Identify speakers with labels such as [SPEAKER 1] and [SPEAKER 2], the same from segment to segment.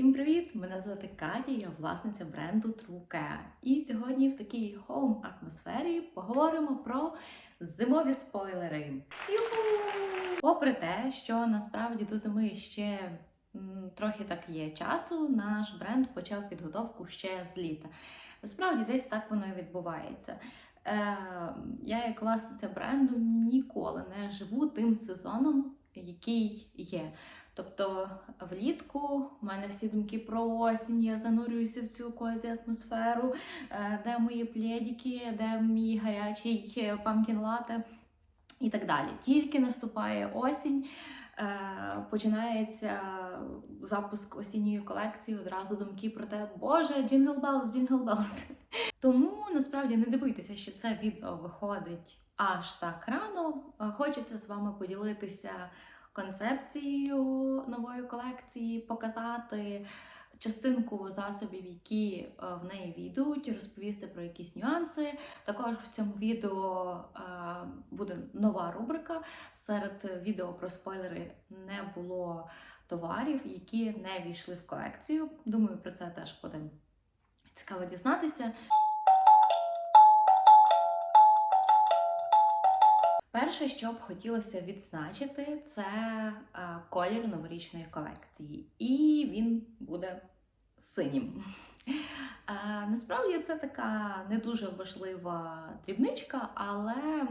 [SPEAKER 1] Всім привіт! Мене звати Катя, я власниця бренду Care. І сьогодні в такій хоум атмосфері поговоримо про зимові спойлери. Юху! Попри те, що насправді до зими ще трохи так є часу, наш бренд почав підготовку ще з літа. Насправді десь так воно і відбувається. Е, я, як власниця бренду, ніколи не живу тим сезоном, який є. Тобто влітку в мене всі думки про осінь, я занурююся в цю козі атмосферу, е, де мої плєдіки, де мій гарячий памкін лате і так далі. Тільки наступає осінь, е, починається запуск осінньої колекції, одразу думки про те, Боже, Джингл Белс, Джингл Белс. Тому насправді не дивуйтеся, що це відео виходить аж так рано. Е, Хочеться з вами поділитися концепцією нової колекції, показати частинку засобів, які е, в неї війдуть, розповісти про якісь нюанси. Також в цьому відео е, буде нова рубрика. Серед відео про спойлери не було товарів, які не війшли в колекцію. Думаю, про це теж буде цікаво дізнатися. Перше, що б хотілося відзначити, це е, колір новорічної колекції, і він буде синім. Е, Насправді це така не дуже важлива дрібничка, але е,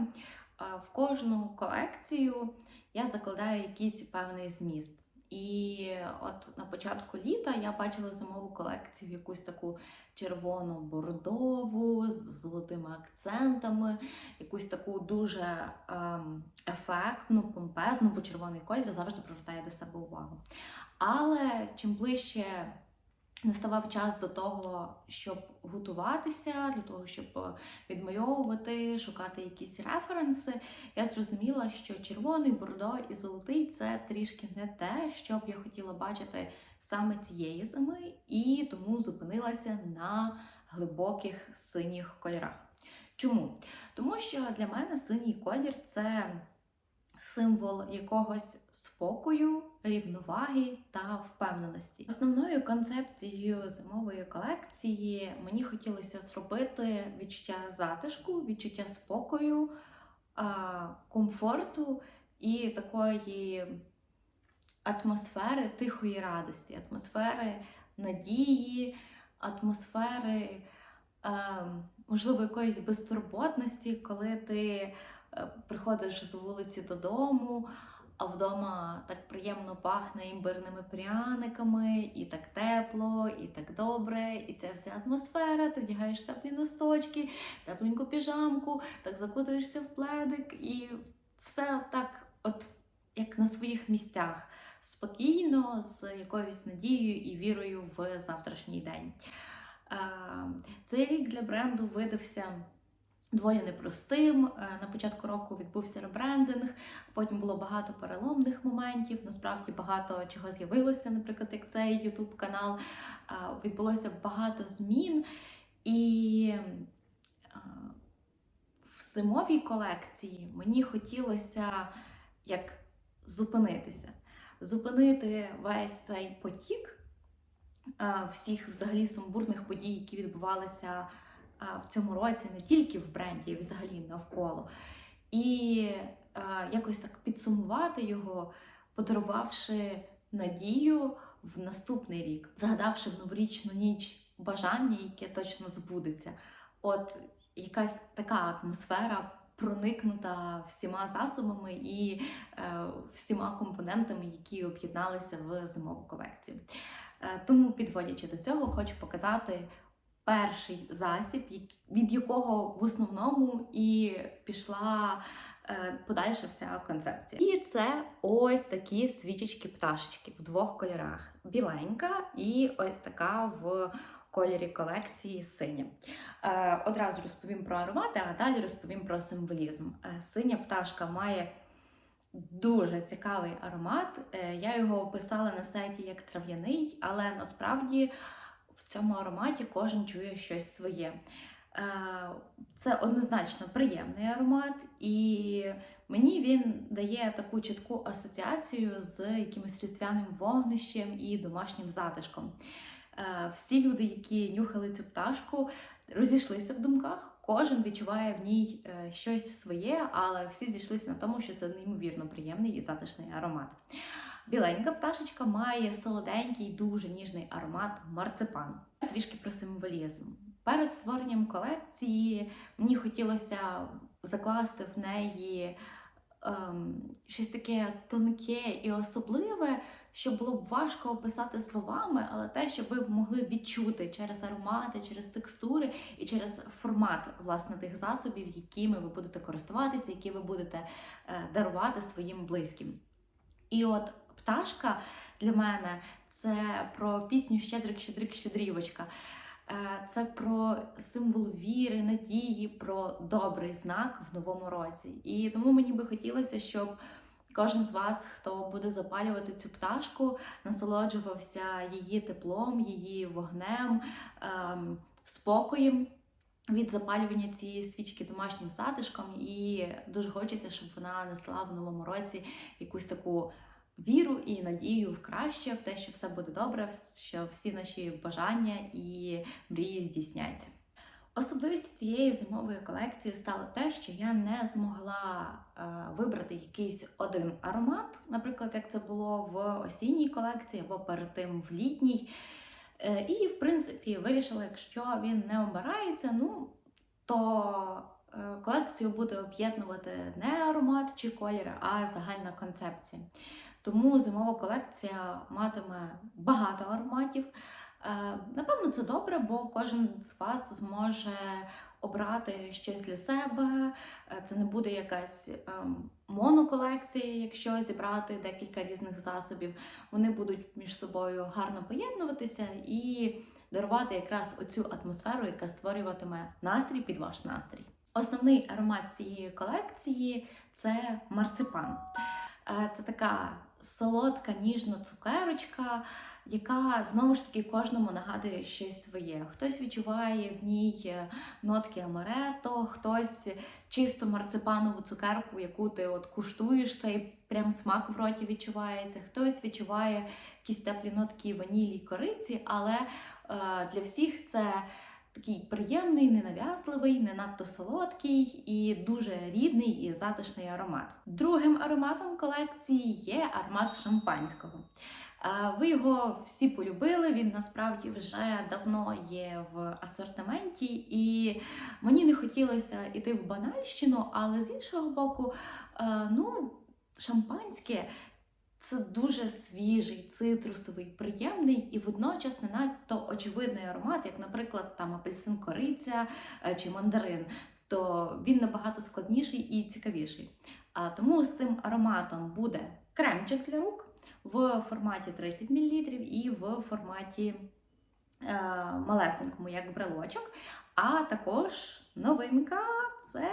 [SPEAKER 1] в кожну колекцію я закладаю якийсь певний зміст. І от на початку літа я бачила зимову колекцію, якусь таку червоно-бордову з золотими акцентами, якусь таку дуже ем, ефектну, помпезну, бо червоний колір завжди привертає до себе увагу. Але чим ближче наставав час до того, щоб готуватися, для того, щоб відмальовувати, шукати якісь референси, я зрозуміла, що червоний, бордо і золотий це трішки не те, що б я хотіла бачити саме цієї зими, і тому зупинилася на глибоких синіх кольорах. Чому? Тому що для мене синій колір це символ якогось спокою, рівноваги та впевненості. Основною концепцією зимової колекції мені хотілося зробити відчуття затишку, відчуття спокою, комфорту і такої атмосфери тихої радості, атмосфери надії, атмосфери, е, можливо, якоїсь безтурботності, коли ти приходиш з вулиці додому, а вдома так приємно пахне імбирними пряниками, і так тепло, і так добре, і ця вся атмосфера, ти вдягаєш теплі носочки, тепленьку піжамку, так закутуєшся в пледик, і все так, от як на своїх місцях спокійно, з якоюсь надією і вірою в завтрашній день. Е, Цей рік для бренду видався доволі непростим. Е, На початку року відбувся ребрендинг, потім було багато переломних моментів. Насправді багато чого з'явилося, наприклад, як цей YouTube канал. Е, Відбулося багато змін. І е, в зимовій колекції мені хотілося як зупинитися зупинити весь цей потік всіх взагалі сумбурних подій, які відбувалися в цьому році, не тільки в бренді, а взагалі навколо. І якось так підсумувати його, подарувавши надію в наступний рік, згадавши в новорічну ніч бажання, яке точно збудеться. От якась така атмосфера проникнута всіма засобами і е, всіма компонентами, які об'єдналися в зимову колекцію. Е, тому, підводячи до цього, хочу показати перший засіб, від якого в основному і пішла е, подальша вся концепція. І це ось такі свічечки-пташечки в двох кольорах: біленька і ось така в кольорі колекції синя. Е, одразу розповім про аромати, а далі розповім про символізм. Е, синя пташка має дуже цікавий аромат. Е, я його описала на сайті як трав'яний, але насправді в цьому ароматі кожен чує щось своє. Е, Це однозначно приємний аромат, і Мені він дає таку чітку асоціацію з якимось різдвяним вогнищем і домашнім затишком. Е, Всі люди, які нюхали цю пташку, розійшлися в думках. Кожен відчуває в ній е, щось своє, але всі зійшлися на тому, що це неймовірно приємний і затишний аромат. Біленька пташечка має солоденький, дуже ніжний аромат марципану. Трішки про символізм. Перед створенням колекції мені хотілося закласти в неї ем, щось таке тонке і особливе, що було б важко описати словами, але те, що ви могли відчути через аромати, через текстури і через формат власне тих засобів, якими ви будете користуватися, які ви будете е, дарувати своїм близьким. І от пташка для мене це про пісню Щедрик, щедрик, щедрівочка. Е, Це про символ віри, надії, про добрий знак в новому році. І тому мені би хотілося, щоб кожен з вас, хто буде запалювати цю пташку, насолоджувався її теплом, її вогнем, ем, спокоєм. Від запалювання цієї свічки домашнім затишком, і дуже хочеться, щоб вона несла в новому році якусь таку віру і надію в краще, в те, що все буде добре, що всі наші бажання і мрії здійсняться. Особливістю цієї зимової колекції стало те, що я не змогла е, вибрати якийсь один аромат, наприклад, як це було в осінній колекції або перед тим в літній. Е, і, в принципі, вирішила, якщо він не обирається, ну то е, колекцію буде об'єднувати не аромат чи колір, а загальна концепція. Тому зимова колекція матиме багато ароматів. Е, Напевно, це добре, бо кожен з вас зможе обрати щось для себе. Е, Це не буде якась ем, моноколекція, якщо зібрати декілька різних засобів. Вони будуть між собою гарно поєднуватися і дарувати якраз оцю атмосферу, яка створюватиме настрій під ваш настрій. Основний аромат цієї колекції це марципан. Е, Це така солодка, ніжна цукерочка, яка знову ж таки кожному нагадує щось своє. Хтось відчуває в ній е, нотки амарето, хтось чисто марципанову цукерку, яку ти от куштуєш, цей прям смак в роті відчувається. Хтось відчуває якісь теплі нотки ванілі й кориці, але е, для всіх це. Такий приємний, ненав'язливий, не надто солодкий і дуже рідний і затишний аромат. Другим ароматом колекції є аромат шампанського. Е, Ви його всі полюбили. Він насправді вже давно є в асортименті, і мені не хотілося йти в банальщину, але з іншого боку, е, ну, шампанське. Це дуже свіжий, цитрусовий, приємний і водночас не надто очевидний аромат, як, наприклад, там апельсин кориця е, чи мандарин. То він набагато складніший і цікавіший. А тому з цим ароматом буде кремчик для рук в форматі 30 мл і в форматі е, малесенькому, як брелочок. А також новинка це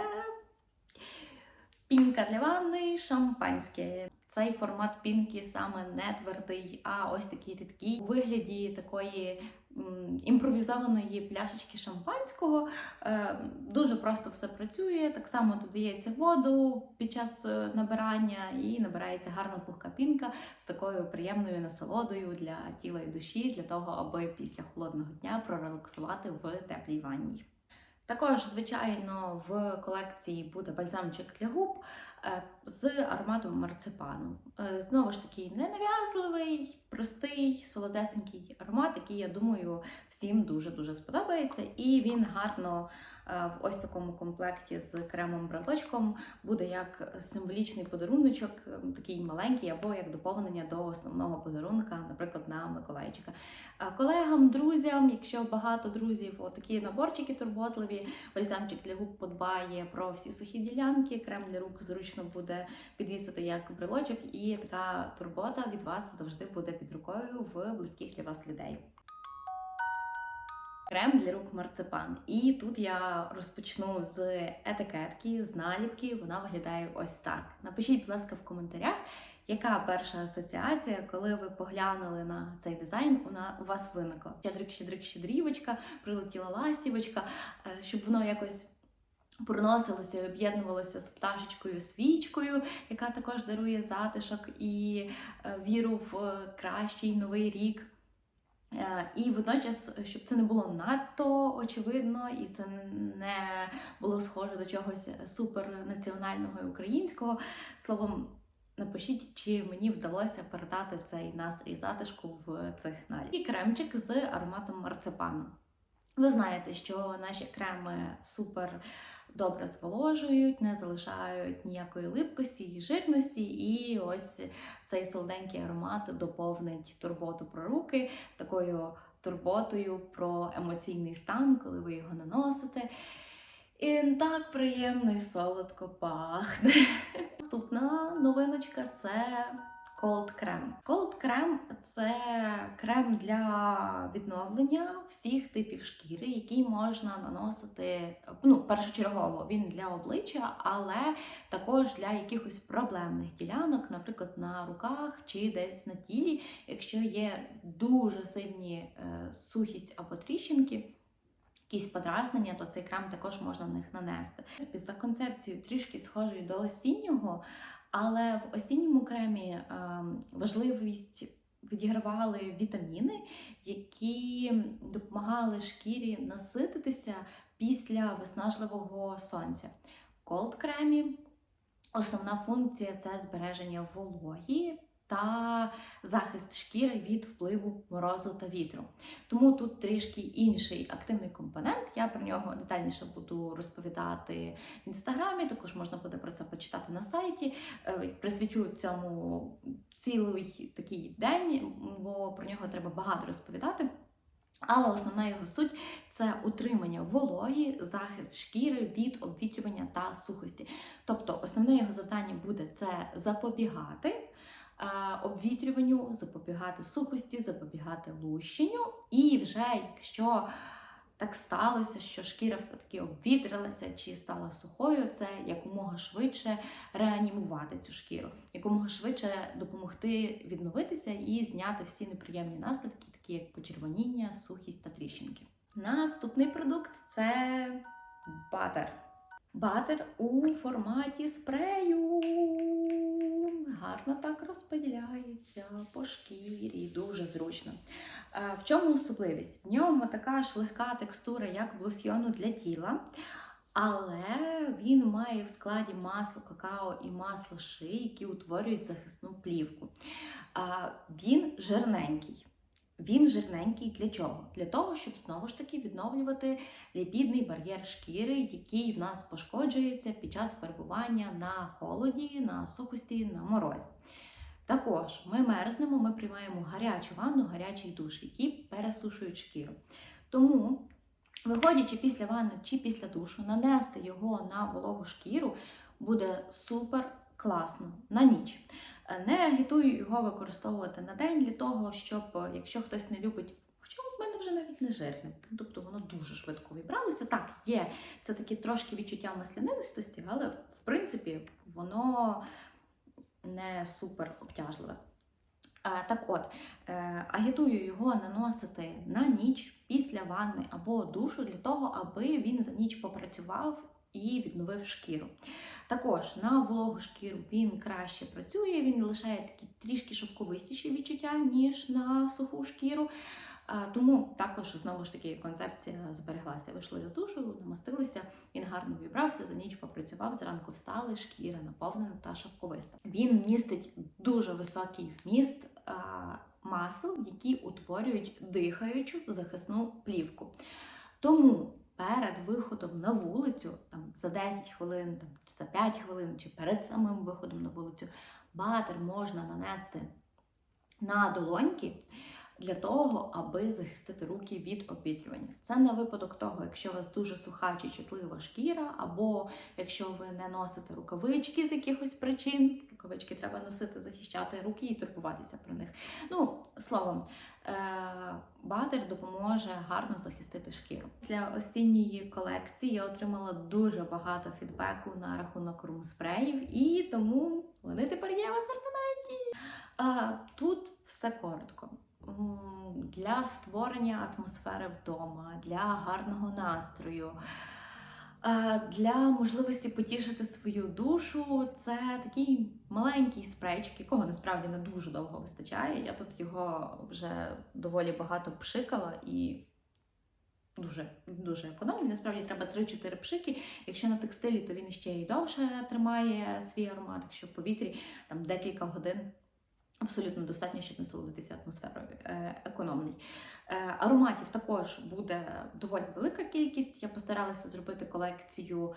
[SPEAKER 1] пінка для ванни, шампанське. Цей формат пінки саме не твердий, а ось такий рідкий у вигляді такої м, імпровізованої пляшечки шампанського. Е, дуже просто все працює. Так само додається воду під час е, набирання і набирається гарна пухка пінка з такою приємною насолодою для тіла і душі, для того, аби після холодного дня прорелаксувати в теплій ванні. Також, звичайно, в колекції буде бальзамчик для губ е, з ароматом марципану. Е, Знову ж таки, ненав'язливий, простий, солодесенький аромат, який, я думаю, всім дуже-дуже сподобається. І він гарно в ось такому комплекті з кремом-браточком буде як символічний подаруночок, е, такий маленький, або як доповнення до основного подарунка, наприклад, на Миколайчика. Е, Колегам, друзям, якщо багато друзів, отакі наборчики турботливі, бальзамчик для губ подбає про всі сухі ділянки, крем для рук зручно буде підвісити як брелочок, і така турбота від вас завжди буде під рукою в близьких для вас людей. Крем для рук марципан. І тут я розпочну з етикетки, з наліпки. Вона виглядає ось так. Напишіть, будь ласка, в коментарях, яка перша асоціація, коли ви поглянули на цей дизайн, вона у вас виникла. Щедрик, щедрик, щедрівочка, прилетіла ластівочка, е, щоб воно якось Проносилося і об'єднувалося з пташечкою свічкою, яка також дарує затишок і е, віру в е, кращий новий рік. Е, І водночас, щоб це не було надто очевидно, і це не було схоже до чогось супернаціонального і українського. Словом, напишіть, чи мені вдалося передати цей настрій затишку в цих наліпках. І кремчик з ароматом марципану. Ви знаєте, що наші креми супер добре зволожують, не залишають ніякої липкості і жирності. І ось цей солоденький аромат доповнить турботу про руки такою турботою про емоційний стан, коли ви його наносите. І так приємно і солодко пахне. Наступна новиночка це Cold Cream. Cold Cream – це крем для відновлення всіх типів шкіри, який можна наносити ну, першочергово він для обличчя, але також для якихось проблемних ділянок, наприклад, на руках чи десь на тілі, якщо є дуже сильні е, сухість або тріщинки. Якісь подразнення, то цей крем також можна на них нанести. За концепцією трішки схожий до осіннього, але в осінньому кремі е, важливість відігравали вітаміни, які допомагали шкірі насититися після виснажливого сонця. В колд кремі основна функція це збереження вологі. Та захист шкіри від впливу морозу та вітру. Тому тут трішки інший активний компонент. Я про нього детальніше буду розповідати в інстаграмі. Також можна буде про це почитати на сайті. Е, Присвячу цьому цілий такий день, бо про нього треба багато розповідати. Але основна його суть це утримання вологі, захист шкіри від обвітрювання та сухості. Тобто, основне його завдання буде це запобігати обвітрюванню, запобігати сухості, запобігати лущенню. І вже якщо так сталося, що шкіра все-таки обвітрилася чи стала сухою, це якомога швидше реанімувати цю шкіру, якомога швидше допомогти відновитися і зняти всі неприємні наслідки, такі як почервоніння, сухість та тріщинки. Наступний продукт це батер. Батер у форматі спрею. Гарно так розподіляється по шкірі, дуже зручно. Е, В чому особливість? В ньому така ж легка текстура, як лосьйону для тіла, але він має в складі масло какао і масло ши, які утворюють захисну плівку. Е, Він жирненький. Він жирненький для чого? Для того, щоб знову ж таки відновлювати ліпідний бар'єр шкіри, який в нас пошкоджується під час перебування на холоді, на сухості, на морозі. Також ми мерзнемо, ми приймаємо гарячу ванну, гарячий душ, які пересушують шкіру. Тому, виходячи після ванни чи після душу, нанести його на вологу шкіру буде супер класно на ніч. Не агітую його використовувати на день для того, щоб якщо хтось не любить. Хоча в мене вже навіть не жирне, тобто воно дуже швидко вибралося. Так, є це такі трошки відчуття маслянистості, але в принципі воно не супер обтяжливе. А, Так от, е, агітую його наносити на ніч після ванни або душу для того, аби він за ніч попрацював і відновив шкіру. Також на вологу шкіру він краще працює, він лишає такі трішки шовковистіші відчуття, ніж на суху шкіру. Тому також знову ж таки концепція збереглася. Вийшли з душу, намастилися, він гарно вібрався, за ніч попрацював, зранку встали, шкіра наповнена та шовковиста. Він містить дуже високий вміст масел, які утворюють дихаючу захисну плівку. Тому перед виходом на вулицю, там за 10 хвилин, там за 5 хвилин, чи перед самим виходом на вулицю, батер можна нанести на долоньки для того, аби захистити руки від обвітрювання. Це на випадок того, якщо у вас дуже суха чи чутлива шкіра, або якщо ви не носите рукавички з якихось причин, рукавички треба носити, захищати руки і турбуватися про них. Ну, словом, е, батер допоможе гарно захистити шкіру. Після осінньої колекції я отримала дуже багато фідбеку на рахунок румспреїв, і тому вони тепер є в асортименті. Тут все коротко. Для створення атмосфери вдома, для гарного настрою. Для можливості потішити свою душу це такий маленький спрейчик, якого насправді не дуже довго вистачає. Я тут його вже доволі багато пшикала і дуже дуже економний. Насправді треба 3-4 пшики. Якщо на текстилі, то він ще й довше тримає свій аромат. Якщо в повітрі там декілька годин. Абсолютно достатньо, щоб насолодитися атмосферою Е, економний. Е, Ароматів також буде доволі велика кількість. Я постаралася зробити колекцію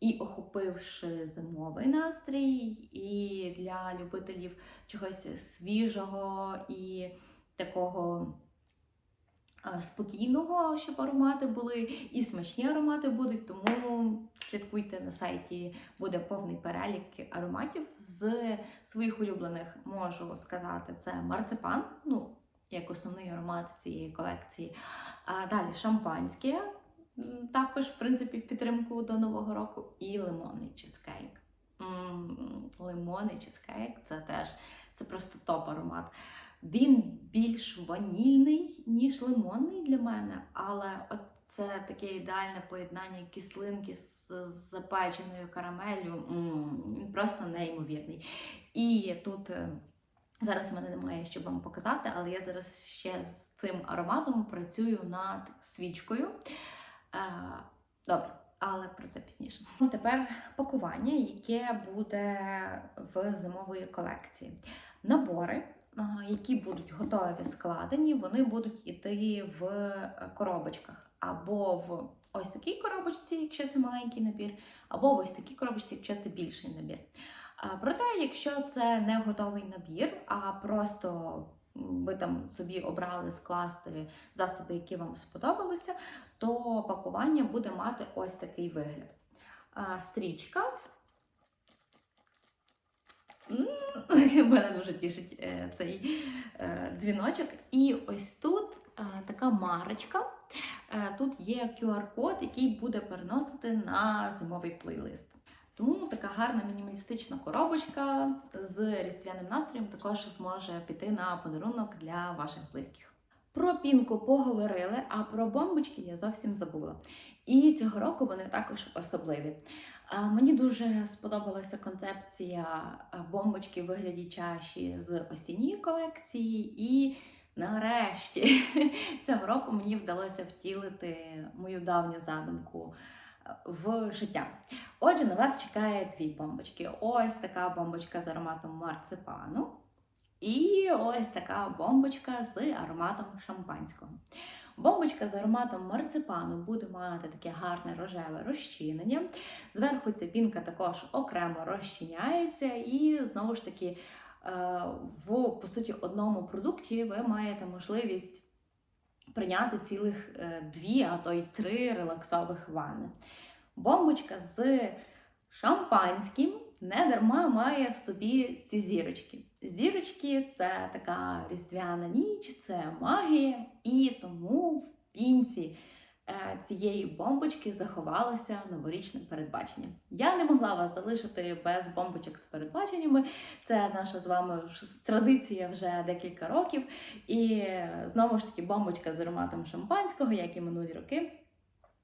[SPEAKER 1] і охопивши зимовий настрій, і для любителів чогось свіжого і такого спокійного, щоб аромати були, і смачні аромати будуть. Тому слідкуйте на сайті, буде повний перелік ароматів. З своїх улюблених можу сказати, це марципан. Ну, як основний аромат цієї колекції. А далі шампанське, також, в принципі, в підтримку до Нового року, і лимонний чизкейк. М, Лимонний чизкейк це теж це просто топ аромат. Він більш ванільний, ніж лимонний для мене, але от це таке ідеальне поєднання кислинки з запеченою карамеллю. М, просто неймовірний. І тут. е, Зараз в мене немає, щоб вам показати, але я зараз ще з цим ароматом працюю над свічкою. Е, Добре, але про це пізніше. Ну, Тепер пакування, яке буде в зимової колекції. Набори, які будуть готові складені, вони будуть іти в е, коробочках. Або в ось такій коробочці, якщо це маленький набір, або в ось такій коробочці, якщо це більший набір. Проте, якщо це не готовий набір, а просто ви там собі обрали скласти засоби, які вам сподобалися, то пакування буде мати ось такий вигляд. Стрічка. Мене дуже тішить е, цей е, дзвіночок. І ось тут така марочка. Е, Тут є QR-код, який буде переносити на зимовий плейлист. Тому така гарна мінімалістична коробочка з різдвяним настроєм також зможе піти на подарунок для ваших близьких. Про пінку поговорили, а про бомбочки я зовсім забула. І цього року вони також особливі. Мені дуже сподобалася концепція бомбочки в вигляді чаші з осінньої колекції, і нарешті цього року мені вдалося втілити мою давню задумку в життя. Отже, на вас чекає дві бомбочки. Ось така бомбочка з ароматом марципану. І ось така бомбочка з ароматом шампанського. Бомбочка з ароматом марципану буде мати таке гарне рожеве розчинення. Зверху ця пінка також окремо розчиняється, і знову ж таки, е, в по суті одному продукті ви маєте можливість прийняти цілих е, дві, а то й три релаксових ванни. Бомбочка з шампанським не дарма має в собі ці зірочки. Зірочки це така різдвяна ніч, це магія, і тому в пінці е, цієї бомбочки заховалося новорічне передбачення. Я не могла вас залишити без бомбочок з передбаченнями. Це наша з вами традиція вже декілька років. І е, знову ж таки бомбочка з ароматом шампанського, як і минулі роки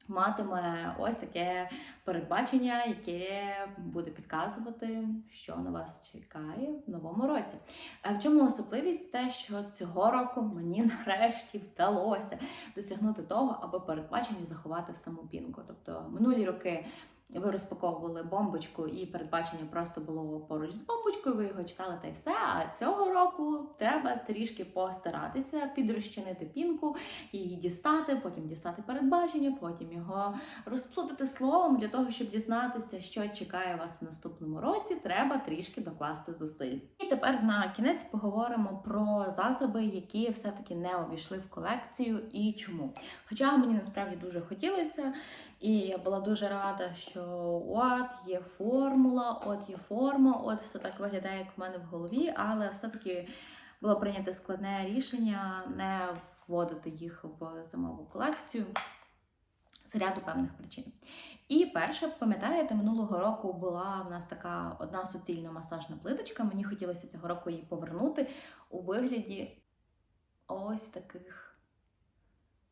[SPEAKER 1] матиме ось таке передбачення, яке буде підказувати, що на вас чекає в новому році. А в чому особливість те, що цього року мені нарешті вдалося досягнути того, аби передбачення заховати в саму пінку. Тобто минулі роки. Ви розпаковували бомбочку, і передбачення просто було поруч з бомбочкою. Ви його читали та й все. А цього року треба трішки постаратися підрозчинити пінку, її дістати, потім дістати передбачення, потім його розплутати словом для того, щоб дізнатися, що чекає вас в наступному році. Треба трішки докласти зусиль. І тепер на кінець поговоримо про засоби, які все-таки не увійшли в колекцію і чому. Хоча мені насправді дуже хотілося. І я була дуже рада, що от є формула, от є форма, от все так виглядає, як в мене в голові, але все-таки було прийнято складне рішення не вводити їх в зимову колекцію з ряду певних причин. І перше, пам'ятаєте, минулого року була в нас така одна суцільна масажна плиточка. Мені хотілося цього року її повернути у вигляді ось таких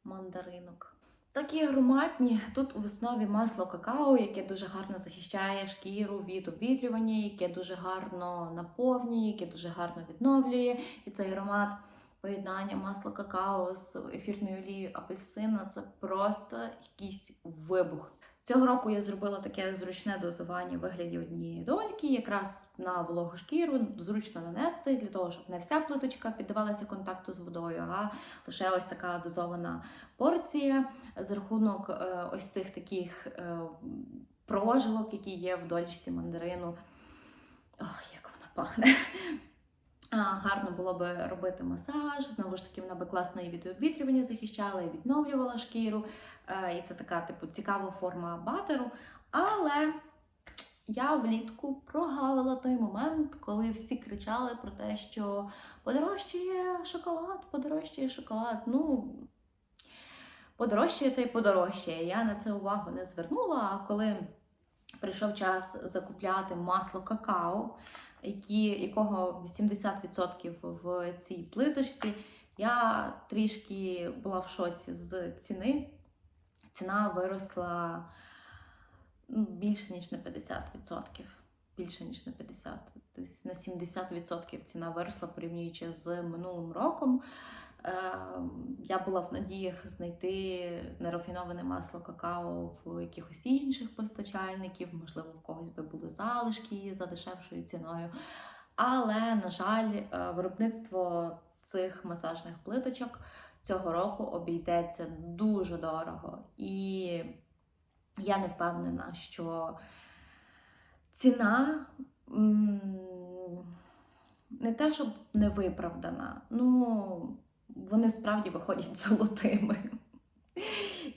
[SPEAKER 1] мандаринок. Такі ароматні. Тут в основі масло какао, яке дуже гарно захищає шкіру від обвітрювання, яке дуже гарно наповнює, яке дуже гарно відновлює. І цей аромат поєднання масла какао з ефірною олією апельсина це просто якийсь вибух. Цього року я зробила таке зручне дозування в вигляді однієї дольки, якраз на вологу шкіру, зручно нанести для того, щоб не вся плиточка піддавалася контакту з водою, а лише ось така дозована порція за рахунок е, ось цих таких е, прожилок, які є в дольчці мандарину. Ох, як вона пахне! Гарно було би робити масаж. Знову ж таки, вона би класно і від обвітрювання захищала, і відновлювала шкіру. Е, І це така, типу, цікава форма батеру. Але я влітку прогавила той момент, коли всі кричали про те, що подорожчає шоколад, подорожчає шоколад. Ну, подорожчає та й подорожчає. Я на це увагу не звернула. А коли прийшов час закупляти масло какао, які, якого 80% в цій плиточці, я трішки була в шоці з ціни. Ціна виросла ну, більше, ніж на 50%. Більше, ніж на 50%. Десь на 70% ціна виросла, порівнюючи з минулим роком. Е, Я була в надіях знайти нерафіноване масло какао в якихось інших постачальників, можливо, в когось би були залишки за дешевшою ціною. Але, на жаль, е, виробництво цих масажних плиточок цього року обійдеться дуже дорого. І я не впевнена, що ціна не те, щоб не виправдана, ну вони справді виходять золотими.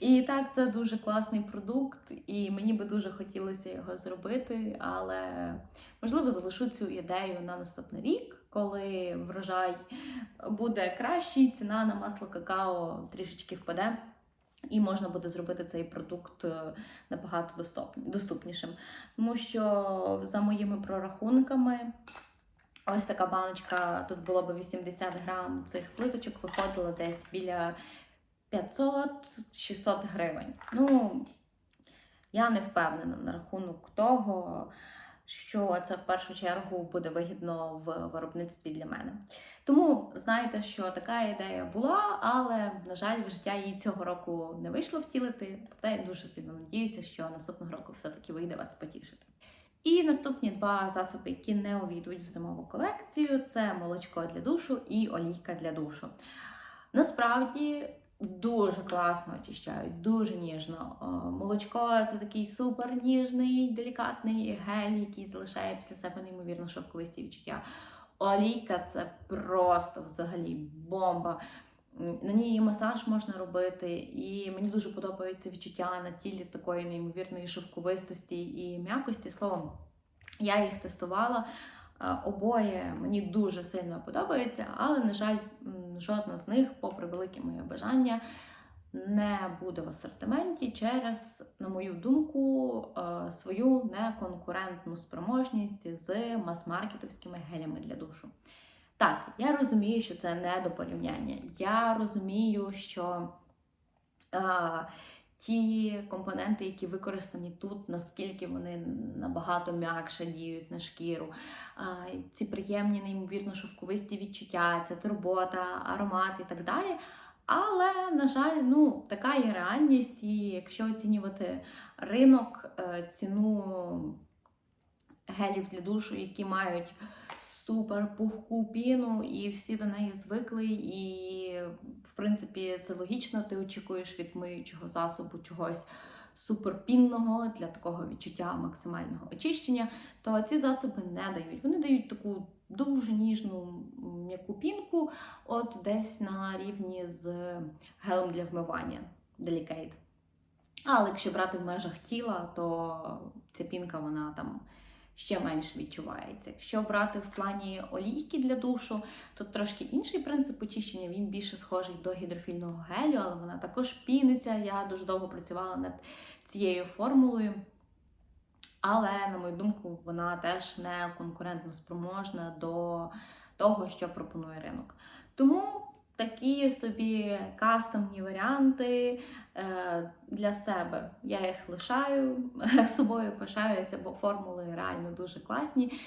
[SPEAKER 1] І так, це дуже класний продукт, і мені би дуже хотілося його зробити, але можливо залишу цю ідею на наступний рік, коли врожай буде кращий, ціна на масло какао трішечки впаде, і можна буде зробити цей продукт е, набагато доступнішим. Тому що за моїми прорахунками. Ось така баночка, тут було б 80 грам цих плиточок, виходило десь біля 500-600 гривень. Ну, я не впевнена на рахунок того, що це в першу чергу буде вигідно в виробництві для мене. Тому знаєте, що така ідея була, але, на жаль, в життя її цього року не вийшло втілити. Проте я дуже сильно надіюся, що наступного року все-таки вийде вас потішити. І наступні два засоби, які не увійдуть в зимову колекцію, це молочко для душу і олійка для душу. Насправді дуже класно очищають, дуже ніжно. Молочко це такий супер ніжний, делікатний гель, який залишає після себе неймовірно шовковисті відчуття. Олійка це просто взагалі бомба. На ній і масаж можна робити, і мені дуже подобається відчуття на тілі такої неймовірної шовковистості і м'якості. Словом, я їх тестувала. Е, Обоє мені дуже сильно подобаються, але, на жаль, жодна з них, попри велике моє бажання, не буде в асортименті через, на мою думку, е, свою неконкурентну спроможність з мас-маркетовськими гелями для душу. Так, я розумію, що це не до порівняння. Я розумію, що е, ті компоненти, які використані тут, наскільки вони набагато м'якше діють на шкіру, е, ці приємні, неймовірно шовковисті відчуття, ця турбота, аромат і так далі. Але, на жаль, ну, така є реальність, і якщо оцінювати ринок, е, ціну гелів для душу, які мають супер пухку піну, і всі до неї звикли. І, в принципі, це логічно. Ти очікуєш від миючого засобу чогось суперпінного для такого відчуття максимального очищення. То ці засоби не дають. Вони дають таку дуже ніжну м'яку пінку, от десь на рівні з гелем для вмивання Delicate. Але якщо брати в межах тіла, то ця пінка вона там ще менше відчувається. Якщо брати в плані олійки для душу, то трошки інший принцип очищення, він більше схожий до гідрофільного гелю, але вона також піниться. Я дуже довго працювала над цією формулою. Але, на мою думку, вона теж не конкурентно спроможна до того, що пропонує ринок. Тому такі собі кастомні варіанти е, для себе. Я їх лишаю собою, пишаюся, бо формули реально дуже класні.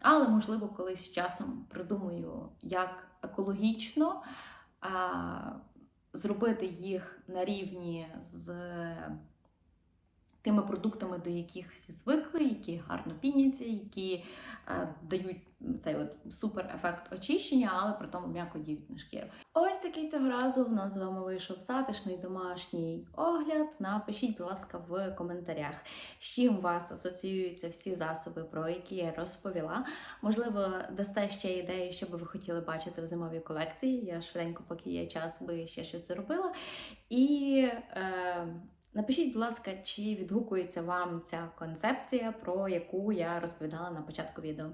[SPEAKER 1] Але, можливо, колись з часом придумаю, як екологічно зробити їх на рівні з тими продуктами, до яких всі звикли, які гарно піняться, які е, дають цей от супер ефект очищення, але при тому м'яко діють на шкіру. Ось такий цього разу в нас з вами вийшов затишний домашній огляд. Напишіть, будь ласка, в коментарях, з чим вас асоціюються всі засоби, про які я розповіла. Можливо, дасте ще ідеї, що би ви хотіли бачити в зимовій колекції. Я швиденько, поки є час, би ще щось доробила. І е, напишіть, будь ласка, чи відгукується вам ця концепція, про яку я розповідала на початку відео.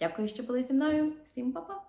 [SPEAKER 1] Дякую, що були зі мною. Всім па-па!